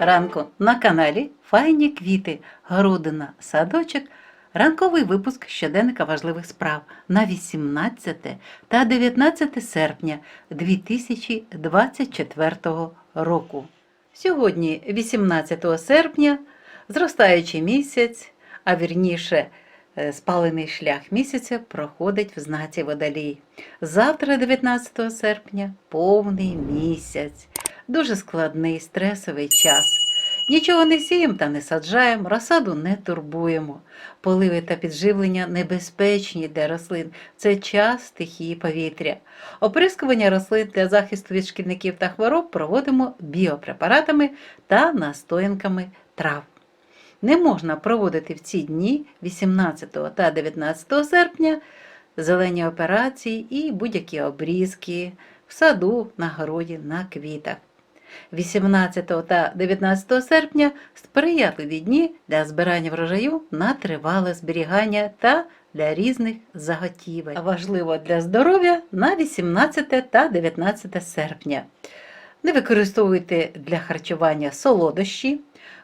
ранку на каналі Файні квіти, городина, садочок. Ранковий випуск щоденника важливих справ на 18 та 19 серпня 2024 року. Сьогодні, 18 серпня, зростаючий місяць, а вірніше, е, спалений шлях місяця проходить в знаці водолій. Завтра, 19 серпня, повний місяць. Дуже складний стресовий час. Нічого не сіємо та не саджаємо, розсаду не турбуємо. Поливи та підживлення небезпечні для рослин. Це час стихії повітря. Оприскування рослин для захисту від шкідників та хвороб проводимо біопрепаратами та настоянками трав. Не можна проводити в ці дні 18 та 19 серпня зелені операції і будь-які обрізки в саду, на городі, на квітах. 18 та 19 серпня сприятливі дні для збирання врожаю на тривале зберігання та для різних заготівель. Важливо для здоров'я на 18 та 19 серпня. Не використовуйте для харчування солодощі,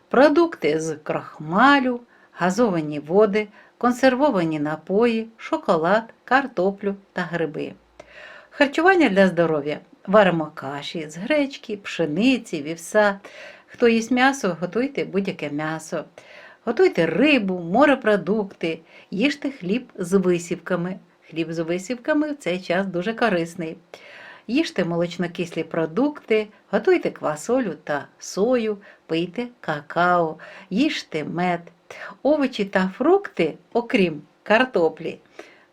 продукти з крахмалю, газовані води, консервовані напої, шоколад, картоплю та гриби. Харчування для здоров'я. Варимо каші з гречки, пшениці, вівса. Хто їсть м'ясо, готуйте будь-яке м'ясо. Готуйте рибу, морепродукти, їжте хліб з висівками. Хліб з висівками в цей час дуже корисний. Їжте молочнокислі продукти, готуйте квасолю та сою, пийте какао, їжте мед. Овочі та фрукти, окрім картоплі,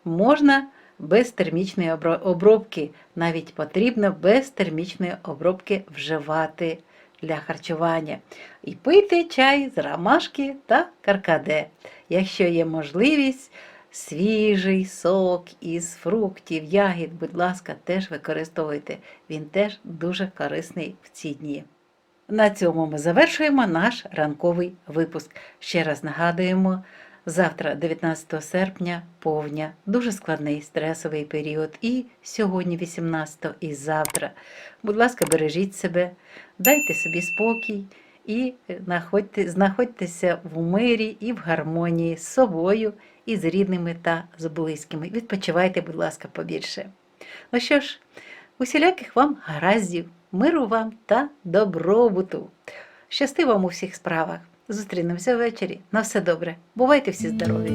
можна без термічної обробки. Навіть потрібно без термічної обробки вживати для харчування. І пийте чай з ромашки та каркаде. Якщо є можливість, свіжий сок із фруктів, ягід, будь ласка, теж використовуйте. Він теж дуже корисний в ці дні. На цьому ми завершуємо наш ранковий випуск. Ще раз нагадуємо, завтра, 19 серпня, повня, дуже складний стресовий період. І сьогодні, 18 і завтра. Будь ласка, бережіть себе, дайте собі спокій і знаходьтеся в мирі і в гармонії з собою, і з рідними та з близькими. Відпочивайте, будь ласка, побільше. Ну що ж, усіляких вам гараздів, миру вам та добробуту. Щасти вам у всіх справах. Зустрінемося ввечері. На все добре. Бувайте всі здорові!